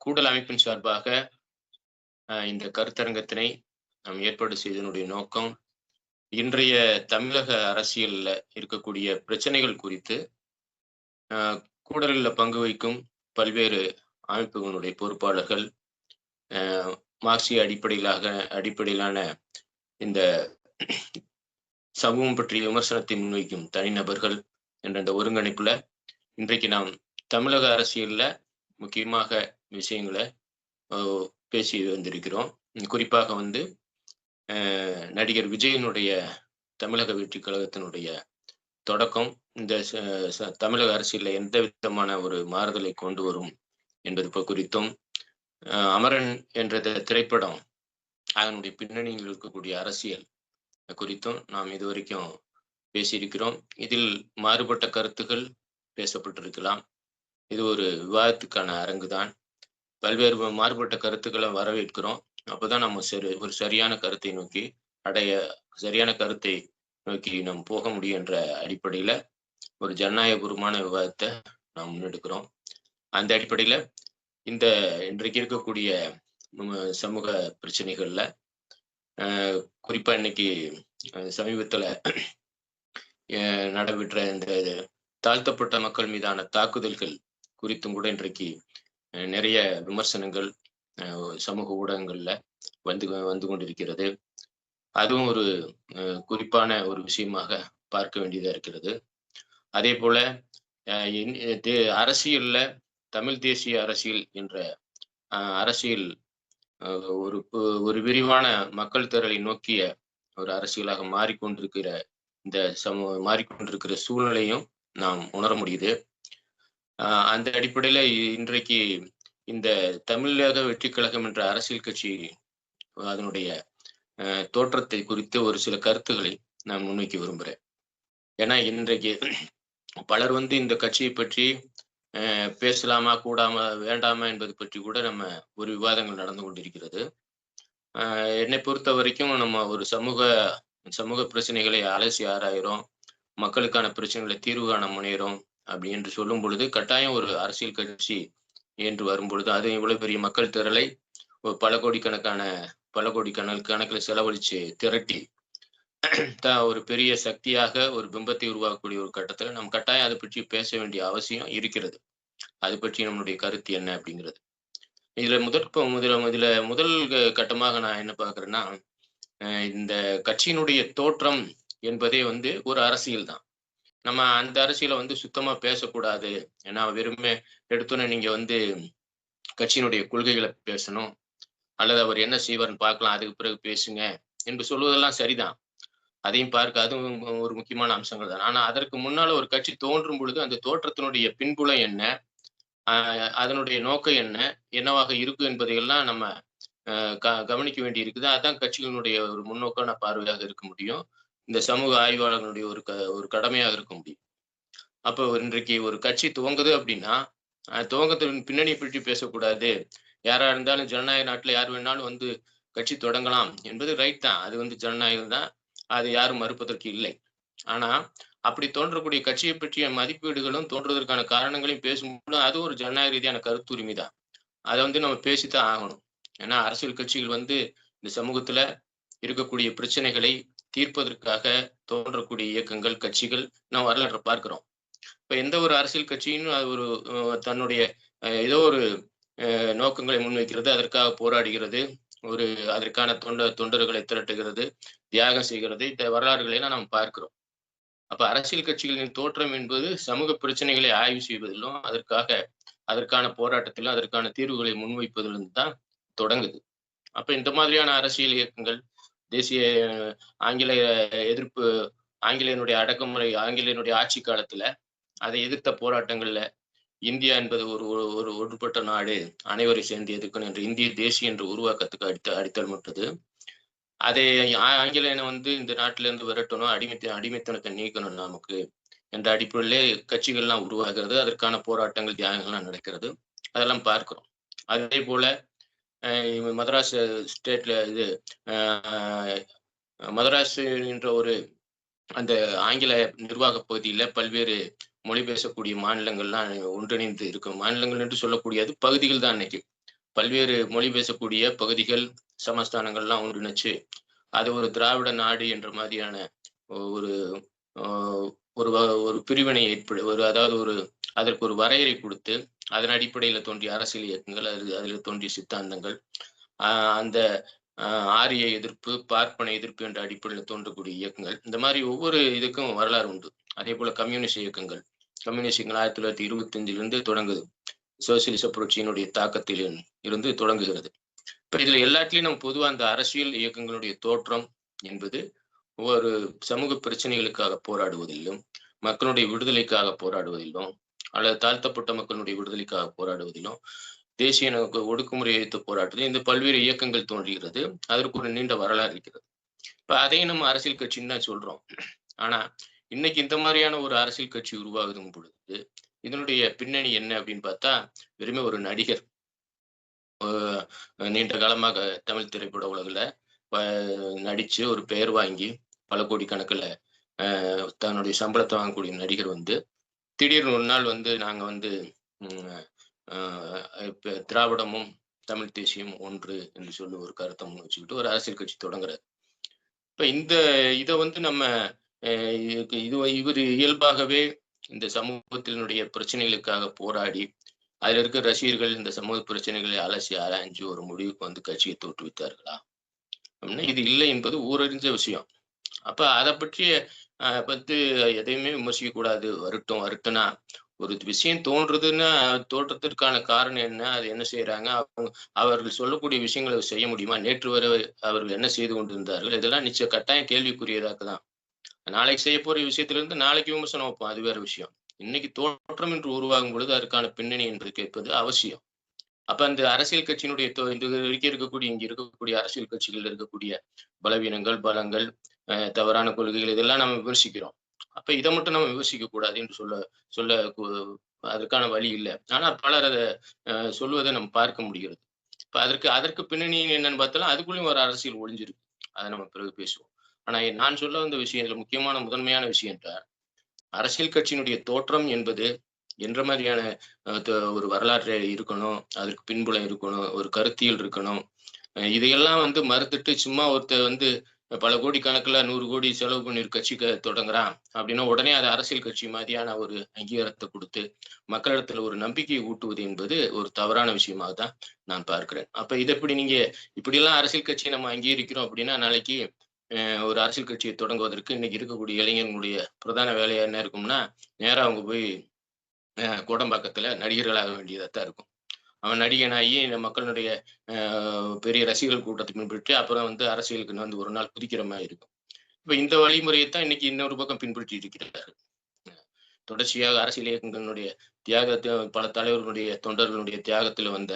கூடல் அமைப்பின் சார்பாக இந்த கருத்தரங்கத்தினை நாம் ஏற்பாடு செய்தனுடைய நோக்கம் இன்றைய தமிழக அரசியல்ல இருக்கக்கூடிய பிரச்சனைகள் குறித்து கூடலில் பங்கு வைக்கும் பல்வேறு அமைப்புகளுடைய பொறுப்பாளர்கள் மார்க்சிய அடிப்படையிலாக அடிப்படையிலான இந்த சமூகம் பற்றிய விமர்சனத்தை முன்வைக்கும் தனிநபர்கள் என்ற இந்த ஒருங்கிணைப்புல இன்றைக்கு நாம் தமிழக அரசியல்ல முக்கியமாக விஷயங்களை பேசி வந்திருக்கிறோம். குறிப்பாக வந்து நடிகர் விஜயனுடைய தமிழக வெற்றி கழகத்தினுடைய தொடக்கம் இந்த தமிழக அரசியலில் எந்த விதமான ஒரு மாறுதலை கொண்டு வரும் என்பது குறித்தும் அமரன் என்ற திரைப்படம் அதனுடைய பின்னணியில் இருக்கக்கூடிய அரசியல் குறித்தும் நாம் இதுவரைக்கும் பேசியிருக்கிறோம். இதில் மாறுபட்ட கருத்துக்கள் பேசப்பட்டிருக்கலாம். இது ஒரு விவாதத்துக்கான அரங்கு தான் பல்வேறு மாறுபட்ட கருத்துக்களை வரவேற்கிறோம். அப்போதான் நம்ம சரி ஒரு சரியான கருத்தை நோக்கி அடைய சரியான கருத்தை நோக்கி நாம் போக முடியும் என்ற அடிப்படையில ஒரு ஜனநாயகபூர்வமான விவாதத்தை நாம் முன்னெடுக்கிறோம். அந்த அடிப்படையில இந்த இன்றைக்கு இருக்கக்கூடிய சமூக பிரச்சனைகள்ல குறிப்பா இன்னைக்கு சமீபத்துல நடைபெற்ற இந்த தாழ்த்தப்பட்ட மக்கள் மீதான தாக்குதல்கள் குறித்தும் கூட இன்றைக்கு நிறைய விமர்சனங்கள் சமூக ஊடகங்கள்ல வந்து வந்து கொண்டிருக்கிறது. அதுவும் ஒரு குறிப்பான ஒரு விஷயமாக பார்க்க வேண்டியதா இருக்கிறது. அதே போல அரசியல்ல தமிழ் தேசிய அரசியல் என்ற அரசியல் ஒரு ஒரு விரிவான மக்கள் திரளை நோக்கிய ஒரு அரசியலாக மாறிக்கொண்டிருக்கிற இந்த சமூக மாறிக்கொண்டிருக்கிற சூழ்நிலையும் நாம் உணர முடியுது. அந்த அடிப்படையில இன்றைக்கு இந்த தமிழக வெற்றி கழகம் என்ற அரசியல் கட்சி அதனுடைய தோற்றத்தை குறித்து ஒரு சில கருத்துக்களை நான் முன்வைக்க விரும்புகிறேன் ஏன்னா இன்றைக்கு பலர் வந்து இந்த கட்சியை பற்றி பேசலாமா கூடாமா வேண்டாமா என்பது பற்றி கூட நம்ம ஒரு விவாதங்கள் நடந்து கொண்டிருக்கிறது. என்னை பொறுத்த வரைக்கும் நம்ம ஒரு சமூக சமூக பிரச்சனைகளை அலசி ஆராயிரும் மக்களுக்கான பிரச்சனைகளை தீர்வு காண முனைகிறோம் அப்படி என்று சொல்லும் பொழுது கட்டாயம் ஒரு அரசியல் கட்சி என்று வரும் பொழுது அது இவ்வளவு பெரிய மக்கள் திரளை ஒரு பல கோடிக்கணக்கான பல கோடி கணக்கு கணக்கில் செலவழிச்சு திரட்டி தான் ஒரு பெரிய சக்தியாக ஒரு பிம்பத்தை உருவாக்கக்கூடிய ஒரு கட்டத்துல நம்ம கட்டாயம் அதை பற்றி பேச வேண்டிய அவசியம் இருக்கிறது. அது பற்றி நம்மளுடைய கருத்து என்ன அப்படிங்கிறது. இதுல முதற் முதல இதுல முதல் கட்டமாக நான் என்ன பாக்குறேன்னா இந்த கட்சியினுடைய தோற்றம் என்பதே வந்து ஒரு அரசியல் தான். நம்ம அந்த அரசியலை வந்து சுத்தமா பேசக்கூடாது. ஏன்னா வெறுமே எடுத்தோன்னே நீங்க வந்து கட்சியினுடைய கொள்கைகளை பேசணும். அல்லது அவர் என்ன செய்வார்னு பார்க்கலாம் அதுக்கு பிறகு பேசுங்க என்று சொல்வதெல்லாம் சரிதான். அதையும் பார்க்க அதுவும் ஒரு முக்கியமான அம்சங்கள் தான். ஆனா அதற்கு முன்னால ஒரு கட்சி தோன்றும் பொழுது அந்த தோற்றத்தினுடைய பின்புலம் என்ன? அதனுடைய நோக்கம் என்ன? என்னவாக இருக்கும் என்பதையெல்லாம் நம்ம கவனிக்க வேண்டி இருக்குது அதான் கட்சிகளுடைய ஒரு முன்னோக்கான பார்வையாக இருக்க முடியும். இந்த சமூக ஆய்வாளர்களுடைய ஒரு க ஒரு கடமையாக இருக்க முடியும். அப்போ இன்றைக்கு ஒரு கட்சி துவங்குது அப்படின்னா துவங்கத்தின் பின்னணியை பற்றி பேசக்கூடாது. யாரா இருந்தாலும் ஜனநாயக நாட்டில் யார் வேணாலும் வந்து கட்சி தொடங்கலாம் என்பது ரைட் தான். அது வந்து ஜனநாயகம் தான். அது யாரும் மறுப்பதற்கு இல்லை. ஆனா அப்படி தோன்றக்கூடிய கட்சியை பற்றிய மதிப்பீடுகளும் தோன்றுவதற்கான காரணங்களையும் பேசும்போது அது ஒரு ஜனநாயக ரீதியான கருத்துரிமை தான். அதை வந்து நம்ம பேசித்தான் ஆகணும். ஏன்னா அரசியல் கட்சிகள் வந்து இந்த சமூகத்துல இருக்கக்கூடிய பிரச்சனைகளை தீர்ப்பதற்காக தோன்றக்கூடிய இயக்கங்கள் கட்சிகள் நாம் வரலாற்றை பார்க்கிறோம். இப்ப எந்த ஒரு அரசியல் கட்சியும் அது ஒரு தன்னுடைய ஏதோ ஒரு நோக்கங்களை முன்வைக்கிறது அதற்காக போராடுகிறது ஒரு அதற்கான தொண்ட தொண்டர்களை திரட்டுகிறது தியாகம் செய்கிறது இந்த வரலாறுகளை எல்லாம் நாம் பார்க்கிறோம். அப்ப அரசியல் கட்சிகளின் தோற்றம் என்பது சமூக பிரச்சனைகளை ஆய்வு செய்வதிலும் அதற்காக அதற்கான போராட்டத்திலும் அதற்கான தீர்வுகளை முன்வைப்பதிலும் தான் தொடங்குது. அப்ப இந்த மாதிரியான அரசியல் இயக்கங்கள் தேசிய ஆங்கிலேய எதிர்ப்பு ஆங்கிலேயனுடைய அடக்குமுறை ஆங்கிலேயனுடைய ஆட்சி காலத்துல அதை எதிர்த்த போராட்டங்கள்ல இந்தியா என்பது ஒரு ஒரு ஒன்றுபட்ட நாடு. அனைவரை சேர்ந்து எதிர்க்கணும் என்று இந்திய தேசிய என்று உருவாக்கத்துக்கு அடித்த அடித்தல் மட்டது அதை ஆங்கிலேயனை வந்து இந்த நாட்டில இருந்து விரட்டணும் அடிமைத்த அடிமைத்தனத்தை நீக்கணும் நமக்கு என்ற அடிப்படையிலே கட்சிகள்லாம் உருவாகிறது. அதற்கான போராட்டங்கள் தியாகங்கள்லாம் நடக்கிறது. அதெல்லாம் பார்க்கிறோம். அதே போல மதராஸ் ஸ்டேட்ல இது மதராஸ் என்ற ஒரு அந்த ஆங்கில நிர்வாக பகுதியில பல்வேறு மொழி பேசக்கூடிய மாநிலங்கள்லாம் ஒன்றிணைந்து இருக்கும் மாநிலங்கள் என்று சொல்லக்கூடியது பகுதிகள் தான் இன்னைக்கு. பல்வேறு மொழி பேசக்கூடிய பகுதிகள் சமஸ்தானங்கள்லாம் ஒன்றிணைச்சு அது ஒரு திராவிட நாடு என்ற மாதிரியான ஒரு ஒரு ஒரு பிரிவினை ஏற்படு ஒரு அதாவது ஒரு அதற்கு ஒரு வரையறை கொடுத்து அதன் அடிப்படையில தோன்றிய அரசியல் இயக்கங்கள் அது அதில் தோன்றிய சித்தாந்தங்கள் அந்த ஆரிய எதிர்ப்பு பார்ப்பன எதிர்ப்பு என்ற அடிப்படையில் தோன்றக்கூடிய இயக்கங்கள் இந்த மாதிரி ஒவ்வொரு இதுக்கும் வரலாறு உண்டு. அதே போல கம்யூனிஸ்ட் இயக்கங்கள் கம்யூனிஸ்ட் இயக்கங்கள் ஆயிரத்தி தொள்ளாயிரத்தி இருபத்தி அஞ்சிலிருந்து தொடங்குது. சோசியலிச புரட்சியினுடைய தாக்கத்தில் இருந்து தொடங்குகிறது. இப்ப இதுல எல்லாத்திலையும் நம்ம பொதுவாக அந்த அரசியல் இயக்கங்களுடைய தோற்றம் என்பது ஒரு சமூக பிரச்சனைகளுக்காக போராடுவதிலும் மக்களுடைய விடுதலைக்காக போராடுவதிலும் அல்லது தாழ்த்தப்பட்ட மக்களுடைய விடுதலைக்காக போராடுவதிலும் தேசிய ஒடுக்குமுறை எதிர்த்து போராட்டத்தில் இந்த பல்வேறு இயக்கங்கள் தோன்றுகிறது. அதற்கு ஒரு நீண்ட வரலாறு இருக்கிறது. இப்ப அதையும் நம்ம அரசியல் கட்சின்னு தான் சொல்றோம். ஆனா இன்னைக்கு இந்த மாதிரியான ஒரு அரசியல் கட்சி உருவாகுதும் பொழுது இதனுடைய பின்னணி என்ன அப்படின்னு பார்த்தா வெறுமே ஒரு நடிகர். நீண்ட காலமாக தமிழ் திரைப்பட உலகில் நடிச்சு ஒரு பெயர் வாங்கி பல கோடி கணக்கில் தன்னுடைய சம்பளத்தை வாங்கக்கூடிய நடிகர் வந்து திடீர்னு ஒரு நாள் வந்து நாங்கள் வந்து திராவிடமும் தமிழ் தேசியம் ஒன்று என்று சொல்லி ஒரு கருத்தை முன் வச்சுக்கிட்டு ஒரு அரசியல் கட்சி தொடங்குறாரு. இப்ப இந்த இதை வந்து நம்ம இது இவர் இயல்பாகவே இந்த சமூகத்தினுடைய பிரச்சனைகளுக்காக போராடி அதுல இருக்க ரசிகர்கள் இந்த சமூக பிரச்சனைகளை அலசி ஆராய்ஞ்சு ஒரு முடிவுக்கு வந்து கட்சியை தோற்றுவித்தார்களா? அப்படின்னா இது இல்லை என்பது ஊரறிஞ்ச விஷயம். அப்ப அதை பற்றி வந்து எதையுமே விமர்சிக்க கூடாது வருட்டம் வருட்டனா ஒரு விஷயம் தோன்றதுன்னா தோற்றத்திற்கான காரணம் என்ன? அது என்ன செய்யறாங்க அவங்க அவர்கள் சொல்லக்கூடிய விஷயங்களை செய்ய முடியுமா? நேற்று வரை அவர்கள் என்ன செய்து கொண்டிருந்தார்கள்? இதெல்லாம் நிச்சய கட்டாயம் கேள்விக்குரியதாக தான் நாளைக்கு செய்ய போற விஷயத்துல இருந்து நாளைக்கு விமர்சனம் வைப்போம். அது வேற விஷயம். இன்னைக்கு தோற்றம் என்று உருவாகும் பொழுது அதற்கான பின்னணி என்று கேட்பது அவசியம். அப்ப அந்த அரசியல் கட்சியினுடைய இந்த இருக்கக்கூடிய இங்க இருக்கக்கூடிய அரசியல் கட்சிகள் இருக்கக்கூடிய பலவீனங்கள் பலங்கள் தவறான கொள்கைகள் இதெல்லாம் நம்ம விமர்சிக்கிறோம். அப்ப இதை மட்டும் நம்ம விமர்சிக்க கூடாது என்று சொல்ல சொல்ல அதற்கான வழி இல்லை. ஆனால் பலர் அதை சொல்வதை நம்ம பார்க்க முடிகிறது. இப்ப அதற்கு அதற்கு பின்னணி என்னன்னு பார்த்தாலும் அதுக்குள்ளேயும் ஒரு அரசியல் ஒளிஞ்சிருக்கு. அதை நம்ம பிறகு பேசுவோம். ஆனா நான் சொல்ல வந்த விஷயம் இதுல முக்கியமான முதன்மையான விஷயம் என்றால் அரசியல் கட்சியினுடைய தோற்றம் என்பது என்ற மாதிரியான ஒரு வரலாற்று இருக்கணும் அதற்கு பின்புலம் இருக்கணும் ஒரு கருத்தியல் இருக்கணும். இதையெல்லாம் வந்து மறுத்துட்டு சும்மா ஒருத்தர் வந்து பல கோடி கணக்குல நூறு கோடி செலவு பண்ணி ஒரு கட்சி தொடங்குறான் அப்படின்னா உடனே அது அரசியல் கட்சி மாதிரியான ஒரு அங்கீகாரத்தை கொடுத்து மக்களிடத்துல ஒரு நம்பிக்கையை ஊட்டுவது என்பது ஒரு தவறான விஷயமாக தான் நான் பார்க்கிறேன். அப்ப இதை எப்படி நீங்க இப்படிலாம் அரசியல் கட்சியை நம்ம அங்கீகரிக்கிறோம் அப்படின்னா நாளைக்கு ஒரு அரசியல் கட்சியை தொடங்குவதற்கு இன்னைக்கு இருக்கக்கூடிய இளைஞர்களுடைய பிரதான வேலையா என்ன இருக்கும்னா நேரம் அவங்க போய் கோடம்பாக்கத்துல நடிகர்களாக வேண்டியதாக தான் இருக்கும். அவன் நடிகனாகி இந்த மக்களுடைய பெரிய ரசிகர்கள் கூட்டத்தை பின்பற்றி அப்புறம் வந்து அரசியலுக்கு வந்து ஒரு நாள் குதிக்கிற மாதிரி இருக்கும். இப்போ இந்த வழிமுறையை தான் இன்னைக்கு இன்னொரு பக்கம் பின்பற்றி இருக்கிறார்கள். தொடர்ச்சியாக அரசியல் இயக்கங்களுடைய தியாகத்தை பல தலைவர்களுடைய தொண்டர்களுடைய தியாகத்தில் வந்த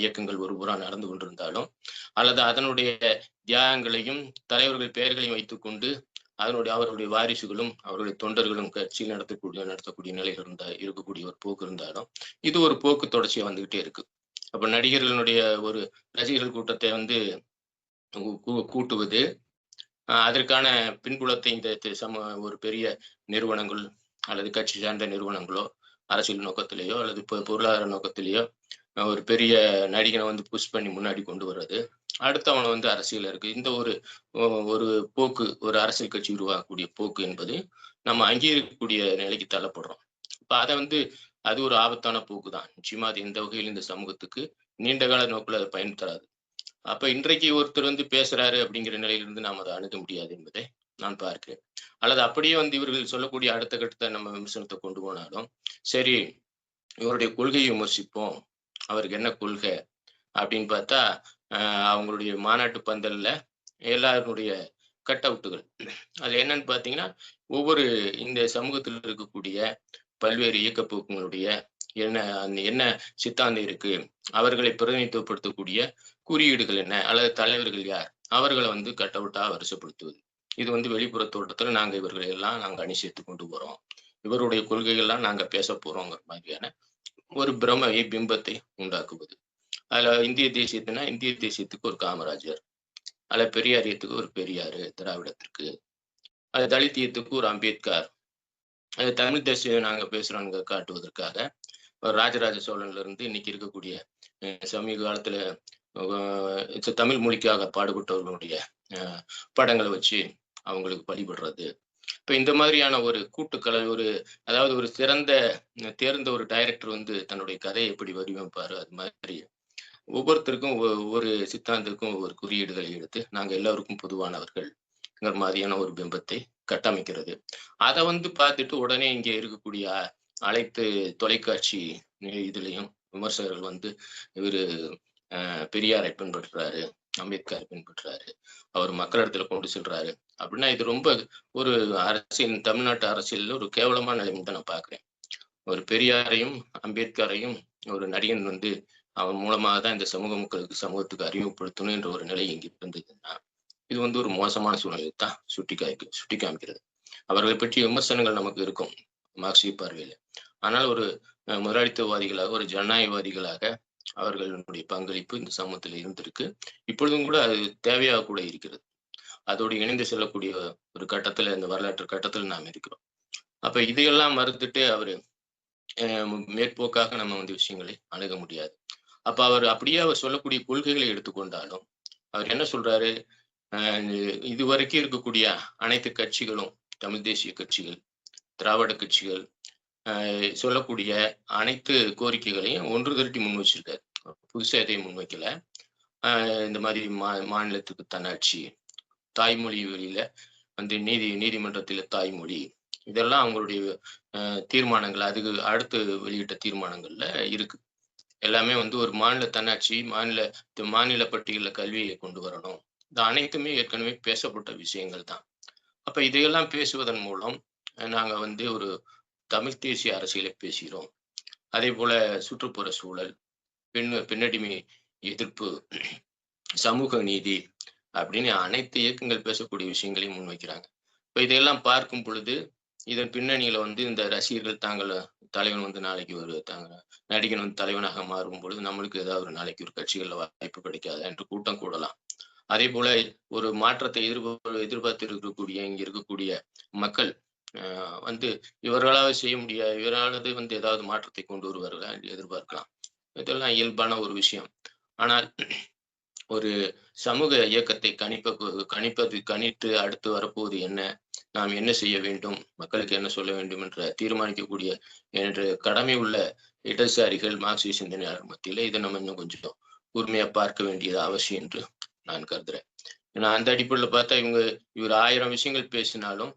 இயக்கங்கள் ஒரு புறா நடந்து கொண்டிருந்தாலும் அல்லது அதனுடைய தியாகங்களையும் தலைவர்கள் பெயர்களையும் வைத்துக்கொண்டு அதனுடைய அவருடைய வாரிசுகளும் அவருடைய தொண்டர்களும் கட்சியில் நடத்தக்கூடிய நடத்தக்கூடிய நிலைகள் இருந்தா இருக்கக்கூடிய ஒரு போக்கு இருந்தாலும் இது ஒரு போக்கு தொடர்ச்சியா வந்துகிட்டே இருக்கு. அப்ப நடிகர்களுடைய ஒரு ரசிகர்கள் கூட்டத்தை வந்து கூட்டுவது அதற்கான பின்புலத்தை இந்த சம ஒரு பெரிய நிறுவனங்கள் அல்லது கட்சி சார்ந்த நிறுவனங்களோ அரசியல் நோக்கத்திலேயோ அல்லது பொருளாதார நோக்கத்திலேயோ ஒரு பெரிய நடிகனை வந்து புஷ் பண்ணி முன்னாடி கொண்டு வர்றது அடுத்தவனை வந்து அரசியல் இருக்கு. இந்த ஒரு ஒரு போக்கு ஒரு அரசியல் கட்சி உருவாக்கக்கூடிய போக்கு என்பது நம்ம அங்கீகரிக்கக்கூடிய நிலைக்கு தள்ளப்படுறோம். இப்ப அதை வந்து அது ஒரு ஆபத்தான போக்கு தான் நிச்சயமா அது எந்த வகையில் இந்த சமூகத்துக்கு நீண்ட கால நோக்கில் அது பயன் தராது. அப்ப இன்றைக்கு ஒருத்தர் வந்து பேசுறாரு அப்படிங்கிற நிலையிலிருந்து நாம் அதை அணுக முடியாது என்பதை நான் பார்க்கிறேன். அல்லது அப்படியே வந்து இவர்கள் சொல்லக்கூடிய அடுத்த கட்டத்தை நம்ம விமர்சனத்தை கொண்டு போனாலும் சரி இவருடைய கொள்கையை விமர்சிப்போம். அவருக்கு என்ன கொள்கை அப்படின்னு பார்த்தா அவங்களுடைய மாநாட்டு பந்தல்ல எல்லாருடைய கட் அவுட்டுகள். அது என்னன்னு பார்த்தீங்கன்னா ஒவ்வொரு இந்த சமூகத்தில் இருக்கக்கூடிய பல்வேறு இயக்கப்போக்குங்களுடைய என்ன அந்த என்ன சித்தாந்தம் இருக்கு அவர்களை பிரதிநிதித்துவப்படுத்தக்கூடிய குறியீடுகள் என்ன அல்லது தலைவர்கள் யார் அவர்களை வந்து கட் அவுட்டா வரிசைப்படுத்துவது. இது வந்து வெளிப்புற தோட்டத்துல நாங்க இவர்களை எல்லாம் நாங்க அணி சேர்த்து கொண்டு போறோம் இவருடைய கொள்கைகள்லாம் நாங்க பேச போறோங்கிற மாதிரியான ஒரு பிரமையை பிம்பத்தை உண்டாக்குவது. அதுல இந்திய தேசியத்துனா இந்திய தேசியத்துக்கு ஒரு காமராஜர். அதில் பெரியாரியத்துக்கு ஒரு பெரியாரு திராவிடத்திற்கு. அது தலித்தியத்துக்கு ஒரு அம்பேத்கர். அது தமிழ் தேசியம் நாங்க பேசுறோங்க காட்டுவதற்காக. ஒரு ராஜராஜ சோழன்ல இருந்து இன்னைக்கு இருக்கக்கூடிய சமீப காலத்துல தமிழ் மொழிக்காக பாடுபட்டவர்களுடைய அஹ், படங்களை வச்சு அவங்களுக்கு வழிபடுறது இப்ப இந்த மாதிரியான ஒரு கூட்டுக்கலை ஒரு அதாவது ஒரு சிறந்த தேர்ந்த ஒரு டைரக்டர் வந்து தன்னுடைய கதையை எப்படி வடிவமைப்பாரு அது மாதிரி ஒவ்வொருத்தருக்கும் ஒவ்வொரு ஒரு சித்தாந்தத்துக்கும் ஒரு குறியீடுகளை எடுத்து நாங்க எல்லாருக்கும் பொதுவானவர்கள் மாதிரியான ஒரு பிம்பத்தை கட்டமைக்கிறது. அதை வந்து பார்த்துட்டு உடனே இங்க இருக்கக்கூடிய அனைத்து தொலைக்காட்சி இதுலயும் விமர்சகர்கள் வந்து இவரு பெரியாரை பின்பற்றுறாரு அம்பேத்கரை பின்பற்றுறாரு அவர் மக்களிடத்துல கொண்டு செல்றாரு அப்படின்னா இது ரொம்ப ஒரு அரசியல் தமிழ்நாட்டு அரசியல் ஒரு கேவலமான நிலைமை தான் நான் பாக்குறேன் ஒரு பெரியாரையும் அம்பேத்கரையும் ஒரு நடிகன் வந்து அவன் மூலமாக தான் இந்த சமூக மக்களுக்கு சமூகத்துக்கு அறிமுகப்படுத்தணும் என்ற ஒரு நிலை இங்க இருந்ததுன்னா இது வந்து ஒரு மோசமான சூழ்நிலை தான் சுட்டி காய்க்கு சுட்டி காமிக்கிறது. அவர்களை பற்றிய விமர்சனங்கள் நமக்கு இருக்கும் மார்க்சிய பார்வையில். ஆனால் ஒரு முதலாளித்துவவாதிகளாக ஒரு ஜனநாயகவாதிகளாக அவர்களுடைய பங்களிப்பு இந்த சமூகத்தில் இருந்திருக்கு. இப்பொழுதும் கூட அது தேவையாக கூட இருக்கிறது. அதோடு இணைந்து செல்லக்கூடிய ஒரு கட்டத்துல இந்த வரலாற்று கட்டத்துல நாம் இருக்கிறோம். அப்ப இதையெல்லாம் மறுத்துட்டு அவரு அஹ், மேற்போக்காக நம்ம வந்து விஷயங்களை அணுக முடியாது. அப்ப அவர் அப்படியே அவர் சொல்லக்கூடிய கொள்கைகளை எடுத்துக்கொண்டாலும் அவர் என்ன சொல்றாரு? அஹ், இது வரைக்கும் இருக்கக்கூடிய அனைத்து கட்சிகளும் தமிழ் தேசிய கட்சிகள் திராவிட கட்சிகள் சொல்லக்கூடிய அனைத்து கோரிக்கைகளையும் ஒன்று திரட்டி முன் வச்சிருக்காரு. புதுசா எதையும் முன்வைக்கல அஹ், இந்த மாதிரி மா மாநிலத்துக்கு தன்னாட்சி தாய்மொழி வழியில வந்து நீதி நீதிமன்றத்தில் தாய்மொழி இதெல்லாம் அவங்களுடைய அஹ், தீர்மானங்கள் அதுக்கு அடுத்து வெளியிட்ட தீர்மானங்கள்ல இருக்கு. எல்லாமே வந்து ஒரு மாநில தன்னாட்சி மாநில மாநில பட்டியலில் கல்வியை கொண்டு வரணும். இது அனைத்துமே ஏற்கனவே பேசப்பட்ட விஷயங்கள் தான். அப்ப இதையெல்லாம் பேசுவதன் மூலம் நாங்கள் நாங்க வந்து ஒரு தமிழ் தேசிய அரசியலை பேசுகிறோம். அதே போல சுற்றுப்புற சூழல் பெண் பெண்ணடிமை எதிர்ப்பு சமூக நீதி அப்படின்னு அனைத்து இயக்கங்கள் பேசக்கூடிய விஷயங்களையும் முன்வைக்கிறாங்க. இப்ப இதையெல்லாம் பார்க்கும் பொழுது இதன் பின்னணியில வந்து இந்த ரசிகர்கள் தாங்கள் தலைவன் வந்து நாளைக்கு ஒரு தாங்க நடிகன் வந்து தலைவனாக மாறும் பொழுது நம்மளுக்கு ஏதாவது ஒரு நாளைக்கு ஒரு கட்சிகள்ல வாய்ப்பு கிடைக்காதா என்று கூட்டம் கூடலாம். அதே போல ஒரு மாற்றத்தை எதிர்பார்ப்பு எதிர்பார்த்து இருக்கக்கூடிய இங்க இருக்கக்கூடிய மக்கள் ஆஹ் வந்து இவர்களால் செய்ய முடியாது இவர்களது வந்து ஏதாவது மாற்றத்தை கொண்டு வருவார்கள் என்று எதிர்பார்க்கலாம். இதெல்லாம் இயல்பான ஒரு விஷயம். ஆனால் ஒரு சமூக இயக்கத்தை கணிப்ப கணிப்பது கணித்து அடுத்து வரப்போவது என்ன? நாம் என்ன செய்ய வேண்டும்? மக்களுக்கு என்ன சொல்ல வேண்டும் என்ற தீர்மானிக்கக்கூடிய என்று கடமை உள்ள இடதுசாரிகள் மார்க்சிய சிந்தனையாளர் மத்தியில இதை நம்ம இன்னும் கொஞ்சம் கூர்மையா பார்க்க வேண்டியது அவசியம் என்று நான் கருதுறேன். ஏன்னா அந்த அடிப்படையில் பார்த்தா இவங்க இவர் ஆயிரம் விஷயங்கள் பேசினாலும்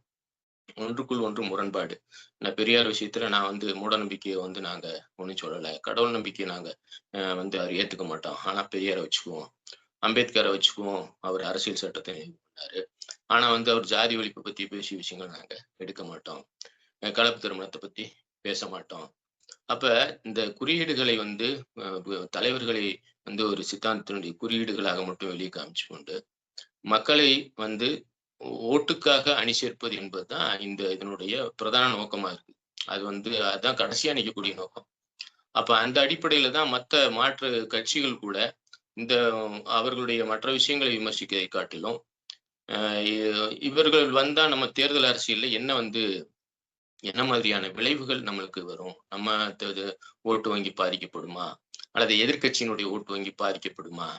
ஒன்றுக்குள் ஒன்று முரண்பாடு. நான் பெரியார் விஷயத்துல நான் வந்து மூட நம்பிக்கையை வந்து நாங்க ஒன்றும் சொல்லலை. கடவுள் நம்பிக்கையை நாங்க அஹ், வந்து அவர் ஏத்துக்க மாட்டோம். ஆனா பெரியாரை வச்சுக்குவோம். அம்பேத்கரை வச்சுக்குவோம். அவர் அரசியல் சட்டத்தை பண்ணாரு ஆனா வந்து அவர் ஜாதி ஒழிப்பு பத்தி பேசிய விஷயங்கள் நாங்க எடுக்க மாட்டோம். கலப்பு திருமணத்தை பத்தி பேச மாட்டோம். அப்ப இந்த குறியீடுகளை வந்து தலைவர்களை வந்து ஒரு சித்தாந்தத்தினுடைய குறியீடுகளாக மட்டும் வெளியே காமிச்சு கொண்டு மக்களை வந்து ஓட்டுக்காக அணி சேர்ப்பது என்பதுதான் இந்த இதனுடைய பிரதான நோக்கமா இருக்கு. அது வந்து அதான் கடைசியா நிற்கக்கூடிய நோக்கம். அப்ப அந்த அடிப்படையில தான் மற்ற மாற்று கட்சிகள் கூட இந்த அவர்களுடைய மற்ற விஷயங்களை விமர்சிக்கதை காட்டிலும் இவர்கள் வந்தா நம்ம தேர்தல் அரசியல்ல என்ன வந்து என்ன மாதிரியான விளைவுகள் நம்மளுக்கு வரும்? நம்ம த- ஓட்டு வங்கி பாதிக்கப்படுமா? அல்லது எதிர்க்கட்சியினுடைய ஓட்டு வங்கி பாதிக்கப்படுமா?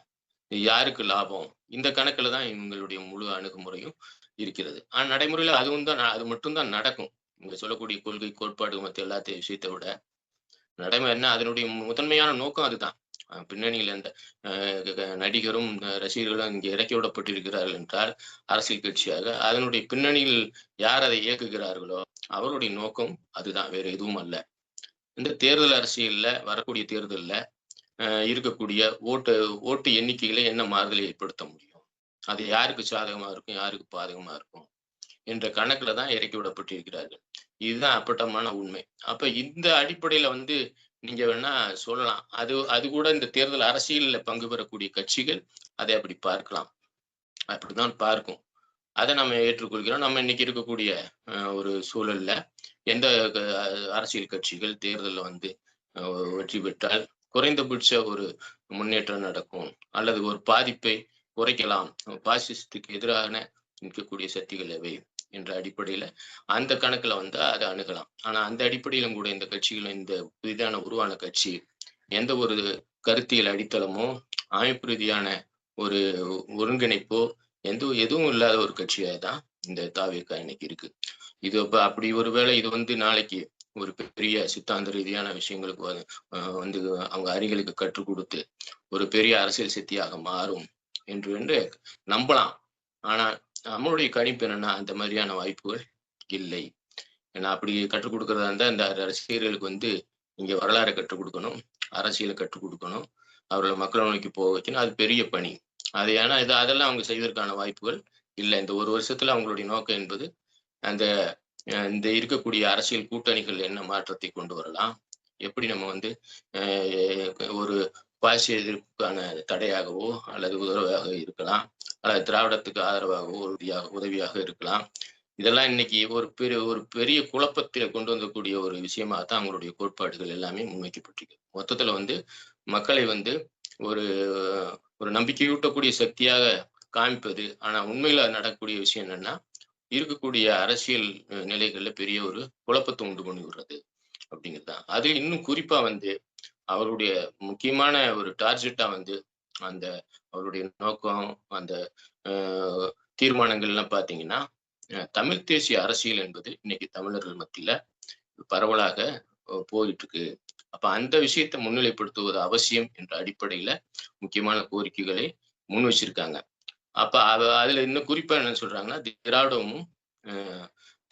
யாருக்கு லாபம்? இந்த கணக்குல தான் இவங்களுடைய முழு அணுகுமுறையும் இருக்கிறது. ஆனா நடைமுறையில அதுவும் தான் ந- அது மட்டும்தான் நடக்கும். இங்க சொல்லக்கூடிய கொள்கை கோட்பாடு மற்ற எல்லாத்தையும் விஷயத்தை விட. நடைமுறை என்ன? அதனுடைய முதன்மையான நோக்கம் அதுதான். பின்னணியில் பின்னணியில இந்த அஹ் நடிகரும் ரசிகர்களும் இங்கே இறக்கி விடப்பட்டிருக்கிறார்கள் என்றால் அரசியல் கட்சியாக அதனுடைய பின்னணியில் யார் அதை இயக்குகிறார்களோ அவருடைய நோக்கம் அதுதான் வேற எதுவும் அல்ல. இந்த தேர்தல் அரசியல்ல வரக்கூடிய தேர்தல்ல இருக்கக்கூடிய ஓட்டு ஓட்டு எண்ணிக்கையில என்ன மாறுதலை ஏற்படுத்த முடியும்? அது யாருக்கு சாதகமா இருக்கும் யாருக்கு பாதகமா இருக்கும்? என்ற கணக்குல தான் இறக்கி விடப்பட்டிருக்கிறார்கள். இதுதான் அப்பட்டமான உண்மை. அப்ப இந்த அடிப்படையில வந்து நீங்க வேணா சொல்லலாம். அது அது கூட இந்த தேர்தல் அரசியல்ல பங்கு பெறக்கூடிய கட்சிகள் அதை அப்படி பார்க்கலாம். அப்படிதான் பார்க்கும். அதை நம்ம ஏற்றுக்கொள்கிறோம். நம்ம இன்னைக்கு இருக்கக்கூடிய ஒரு சூழல்ல எந்த அஹ், அரசியல் கட்சிகள் தேர்தலில் வந்து வெற்றி பெற்றால் குறைந்தபட்ச ஒரு முன்னேற்றம் நடக்கும். அல்லது ஒரு பாதிப்பை குறைக்கலாம். பாசிசத்துக்கு எதிரான நிற்கக்கூடிய சக்திகள் எவை? என்ற அடிப்படையில அந்த கணக்குல வந்து அதை அணுகலாம். ஆனா அந்த அடிப்படையிலும் கூட இந்த கட்சிகளும் இந்த புதிதான உருவான கட்சி எந்த ஒரு கருத்தியல் அடித்தளமோ அமைப்பு ரீதியான ஒரு ஒருங்கிணைப்போ எந்த எதுவும் இல்லாத ஒரு கட்சியாக தான் இந்த தாவியக்கா இன்னைக்கு இருக்கு. இது இப்ப அப்படி ஒருவேளை இது வந்து நாளைக்கு ஒரு பெரிய சித்தாந்த ரீதியான விஷயங்களுக்கு வந்து அவங்க அறிகளுக்கு கற்றுக் கொடுத்து ஒரு பெரிய அரசியல் சக்தியாக மாறும் என்று என்று நம்பலாம். ஆனா நம்மளுடைய கணிப்பு என்னன்னா அந்த மாதிரியான வாய்ப்புகள் இல்லை. ஏன்னா அப்படி கற்றுக் கொடுக்கறதா இருந்தா இந்த ரசிகர்களுக்கு வந்து இங்க வரலாறை கற்றுக் கொடுக்கணும் அரசியலை கற்றுக் கொடுக்கணும் அவர்களை மக்கள் நோக்கி போக வைக்கணும் அது பெரிய பணி. அது ஏன்னா இது அதெல்லாம் அவங்க செய்வதற்கான வாய்ப்புகள் இல்லை. இந்த ஒரு வருஷத்துல அவங்களுடைய நோக்கம் என்பது அந்த இந்த இருக்கக்கூடிய அரசியல் கூட்டணிகள் என்ன மாற்றத்தை கொண்டு வரலாம்? எப்படி நம்ம வந்து ஒரு பாசிய எதிர்ப்புக்கான தடையாகவோ அல்லது உதவியாக இருக்கலாம். திராவிடத்துக்கு ஆதரவாகவோ உறுதியாக உதவியாக இருக்கலாம். இதெல்லாம் இன்னைக்கு ஒரு பெரிய ஒரு பெரிய குழப்பத்தில் கொண்டு வந்தக்கூடிய ஒரு விஷயமாக தான் அவங்களுடைய கோட்பாடுகள் எல்லாமே முன்வைக்கப்பட்டிருக்கு. மொத்தத்துல வந்து மக்களை வந்து ஒரு ஒரு நம்பிக்கையூட்டக்கூடிய சக்தியாக காமிப்பது ஆனா உண்மையில நடக்கக்கூடிய விஷயம் என்னன்னா இருக்கக்கூடிய அரசியல் நிலைகளில் பெரிய ஒரு குழப்பத்தை உண்டு பண்ணி விடுறது அப்படிங்கிறது தான். அது இன்னும் குறிப்பா வந்து அவருடைய முக்கியமான ஒரு டார்கெட்டாக வந்து அந்த அவருடைய நோக்கம் அந்த தீர்மானங்கள்லாம் பாத்தீங்கன்னா தமிழ் தேசிய அரசியல் என்பது இன்னைக்கு தமிழர்கள் மத்தியில பரவலாக போயிட்டு இருக்கு அப்ப அந்த விஷயத்தை முன்னிலைப்படுத்துவது அவசியம் என்ற அடிப்படையில முக்கியமான கோரிக்கைகளை முன் வச்சிருக்காங்க. அப்ப அதுல இன்னும் குறிப்பா என்ன சொல்றாங்கன்னா திராவிடமும்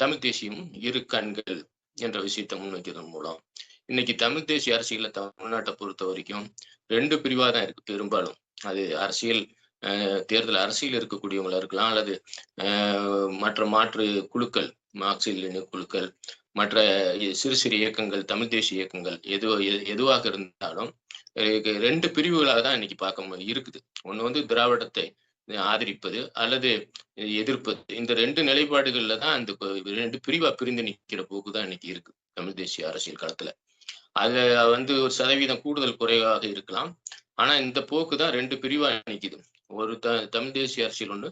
தமிழ் தேசியமும் இரு கண்கள் என்ற விஷயத்தை முன்வைக்கிறதன் மூலம். இன்னைக்கு தமிழ் தேசிய அரசியல தமிழ்நாட்டை பொறுத்த வரைக்கும் ரெண்டு பிரிவா தான் இருக்கு பெரும்பாலும். அது அரசியல் தேர்தல் அரசியல் இருக்கக்கூடியவங்களா இருக்கலாம் அல்லது மற்ற மாற்று குழுக்கள் மார்க்சிய குழுக்கள் மற்ற சிறு சிறு இயக்கங்கள் தமிழ் தேசிய இயக்கங்கள் எது எதுவாக இருந்தாலும் ரெண்டு பிரிவுகளாக தான் இன்னைக்கு பார்க்க இருக்குது. ஒன்று வந்து திராவிடத்தை ஆதரிப்பது அல்லது எதிர்ப்பது. இந்த ரெண்டு நிலைப்பாடுகள்ல தான் அந்த ரெண்டு பிரிவா பிரிந்து நிற்கிற போக்கு தான் இன்னைக்கு இருக்கு தமிழ் தேசிய அரசியல் களத்துல. அது வந்து ஒரு சதவீதம் கூடுதல் குறைவாக இருக்கலாம். ஆனா இந்த போக்கு தான் ரெண்டு பிரிவா நிற்குது ஒரு த தமிழ் தேசிய அரசியல் ஒன்று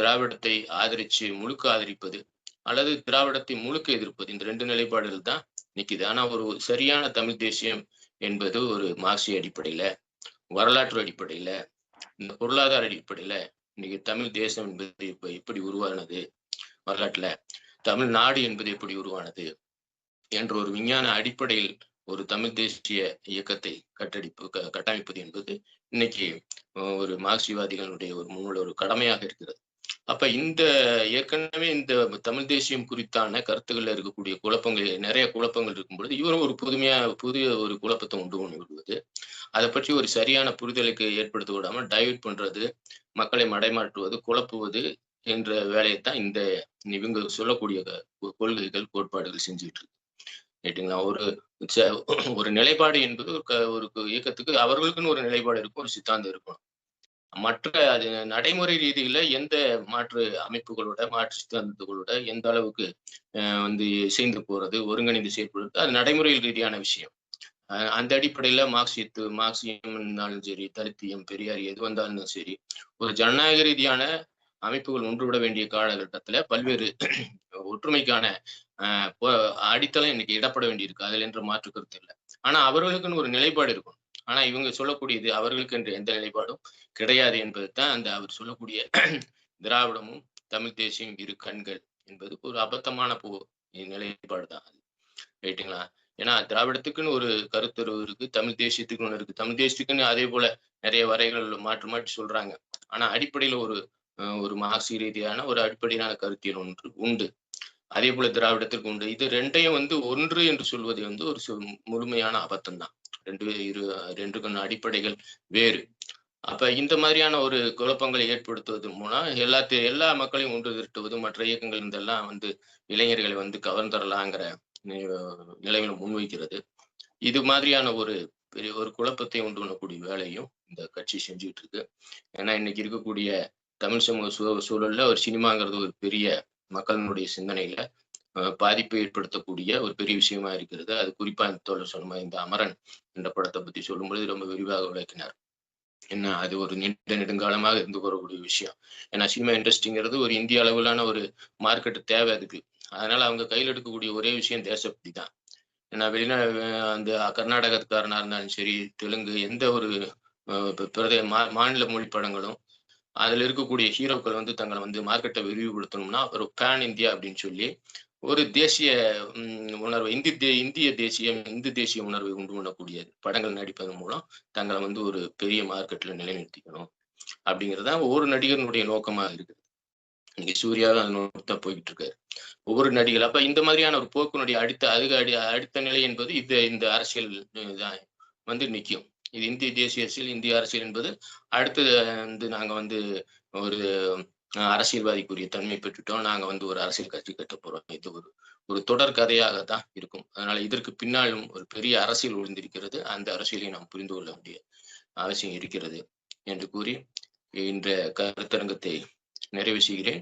திராவிடத்தை ஆதரிச்சு முழுக்க ஆதரிப்பது அல்லது திராவிடத்தை முழுக்க எதிர்ப்பது இந்த ரெண்டு நிலைப்பாடுகள் தான் நிக்குது. ஆனா ஒரு சரியான தமிழ் தேசியம் என்பது ஒரு மார்க்சிய அடிப்படையில வரலாற்று அடிப்படையில இந்த பொருளாதார அடிப்படையில இன்னைக்கு தமிழ் தேசம் என்பது இப்ப எப்படி உருவானது வரலாற்றுல தமிழ்நாடு என்பது எப்படி உருவானது என்ற ஒரு விஞ்ஞான அடிப்படையில் ஒரு தமிழ் தேசிய இயக்கத்தை கட்டடிப்பு கட்டமைப்பது என்பது இன்னைக்கு ஒரு மார்க்சிவாதிகளுடைய ஒரு முன்னுள்ள ஒரு கடமையாக இருக்கிறது. அப்ப இந்த ஏற்கனவே இந்த தமிழ் தேசியம் குறித்தான கருத்துக்கள்ல இருக்கக்கூடிய குழப்பங்கள் நிறைய குழப்பங்கள் இருக்கும் பொழுது இவரும் ஒரு புதுமையா புதிய ஒரு குழப்பத்தை உண்டு பண்ணி விடுவது. அதை பற்றி ஒரு சரியான புரிதலுக்கு ஏற்படுத்த விடாம டைவர்ட் பண்றது மக்களை மடைமாற்றுவது குழப்புவது என்ற வேலையைத்தான் இந்த இவங்க சொல்லக்கூடிய கொள்கைகள் கோட்பாடுகள் செஞ்சுட்டு இருக்கு. ரைட்டுங்களா ஒரு ஒரு நிலைப்பாடு என்பது ஒரு இயக்கத்துக்கு அவர்களுக்குன்னு ஒரு நிலைப்பாடு இருக்கும் ஒரு சித்தாந்தம் இருக்கும். மற்ற அது நடைமுறை ரீதியில எந்த மாற்று அமைப்புகளோட மாற்று சித்தாந்தங்களோட எந்த அளவுக்கு வந்து இசைந்து போறது ஒருங்கிணைந்து செயல்படுறது அது நடைமுறை ரீதியான விஷயம். அந்த அடிப்படையில மார்க்சியத்து மார்க்சியம் இருந்தாலும் சரி தருத்தியம் பெரியார் எது வந்தாலும் சரி ஒரு ஜனநாயக ரீதியான அமைப்புகள் ஒன்றுவிட வேண்டிய காலகட்டத்துல பல்வேறு ஒற்றுமைக்கான அடித்தளம் இன்னைக்கு இடப்பட வேண்டியிருக்கு. அதில் என்று மாற்று கருத்து இல்லை. ஆனா அவர்களுக்குன்னு ஒரு நிலைப்பாடு இருக்கும் ஆனா இவங்க சொல்லக்கூடியது அவர்களுக்கு என்று எந்த நிலைப்பாடும் கிடையாது என்பது தான் அந்த அவர் சொல்லக்கூடிய திராவிடமும் தமிழ் தேசியம் இரு கண்கள் என்பது ஒரு அபத்தமான போ நிலைப்பாடு தான் அது. ரைட்டுங்களா ஏன்னா திராவிடத்துக்குன்னு ஒரு கருத்துறவு இருக்கு தமிழ் தேசியத்துக்கு ஒன்று இருக்கு. தமிழ் தேசியத்துக்குன்னு அதே போல நிறைய வரைகள் மாற்றி மாற்றி சொல்றாங்க. ஆனா அடிப்படையில ஒரு ஒரு மார்க்சிய ரீதியான ஒரு அடிப்படையிலான கருத்தியல் ஒன்று உண்டு. அதே போல திராவிடத்திற்கு உண்டு. இது ரெண்டையும் வந்து ஒன்று என்று சொல்வது வந்து ஒரு முழுமையான அபத்தம் தான் ரெண்டு இரு ரெண்டுக்கான அடிப்படைகள் வேறு. அப்ப இந்த மாதிரியான ஒரு குழப்பங்களை ஏற்படுத்துவதன் மூலம் எல்லாத்தையும் எல்லா மக்களையும் ஒன்று திரட்டுவது மற்ற இயக்கங்கள் இதெல்லாம் வந்து இளைஞர்களை வந்து கவர்ந்தரலாங்கிற நிலையில முன்வைக்கிறது இது மாதிரியான ஒரு பெரிய ஒரு குழப்பத்தை உண்டு பண்ணக்கூடிய வேலையும் இந்த கட்சி செஞ்சுட்டு இருக்கு. ஏன்னா இன்னைக்கு இருக்கக்கூடிய தமிழ் சமூக சூ சூழல்ல ஒரு சினிமாங்கிறது ஒரு பெரிய மக்களினுடைய சிந்தனையில பாதிப்பை ஏற்படுத்தக்கூடிய ஒரு பெரிய விஷயமா இருக்கிறது. அது குறிப்பா இந்த தோழர் சொன்ன இந்த அமரன் என்ற படத்தை பத்தி சொல்லும்பொழுது ரொம்ப விரிவாக விளக்கினார். என்ன அது ஒரு நீண்ட நெடுங்காலமாக இருந்து வரக்கூடிய விஷயம். ஏன்னா சினிமா இண்டஸ்ட்ரிங்கிறது ஒரு இந்திய அளவிலான ஒரு மார்க்கெட் தேவை அதுக்கு. அதனால அவங்க கையில் எடுக்கக்கூடிய ஒரே விஷயம் தேசப்படி தான். ஏன்னா வெளிநா அந்த கர்நாடகத்துக்காரனா இருந்தாலும் சரி தெலுங்கு எந்த ஒரு பிரதே மா மாநில மொழி படங்களும் அதில் இருக்கக்கூடிய ஹீரோக்கள் வந்து தங்களை வந்து மார்க்கெட்டை விரிவுபடுத்தணும்னா ஒரு பேன் இந்தியா அப்படின்னு சொல்லி ஒரு தேசிய உணர்வு இந்தி தே இந்திய தேசியம் இந்து தேசிய உணர்வை உண்டு பண்ணக்கூடிய படங்கள் நடிப்பதன் மூலம் தங்களை வந்து ஒரு பெரிய மார்க்கெட்டில் நிலைநிறுத்திக்கணும் அப்படிங்கிறது ஒவ்வொரு நடிகர்களுடைய நோக்கமாக இருக்குது. இன்னைக்கு சூர்யா தான் போய்கிட்டு இருக்காரு ஒவ்வொரு நடிகர் அப்ப இந்த மாதிரியான ஒரு போக்குனுடைய அடுத்த அதுக்கு அடி அடுத்த நிலை என்பது இது இந்த அரசியல் தான் வந்து நிற்கும் இது இந்திய தேசிய அரசியல் இந்திய அரசியல் என்பது அடுத்தது வந்து நாங்க வந்து ஒரு அரசியல்வாதிக்குரிய தன்மை பெற்றுட்டோம். நாங்க வந்து ஒரு அரசியல் கட்சி கட்ட போறோம். இது ஒரு ஒரு தொடர் கதையாக தான் இருக்கும். அதனால இதற்கு பின்னாலும் ஒரு பெரிய அரசியல் ஒளிந்திருக்கிறது. அந்த அரசியலை நாம் புரிந்து கொள்ள வேண்டிய அவசியம் இருக்கிறது என்று கூறி இந்த கருத்தரங்கத்தை நிறைவு செய்கிறேன்.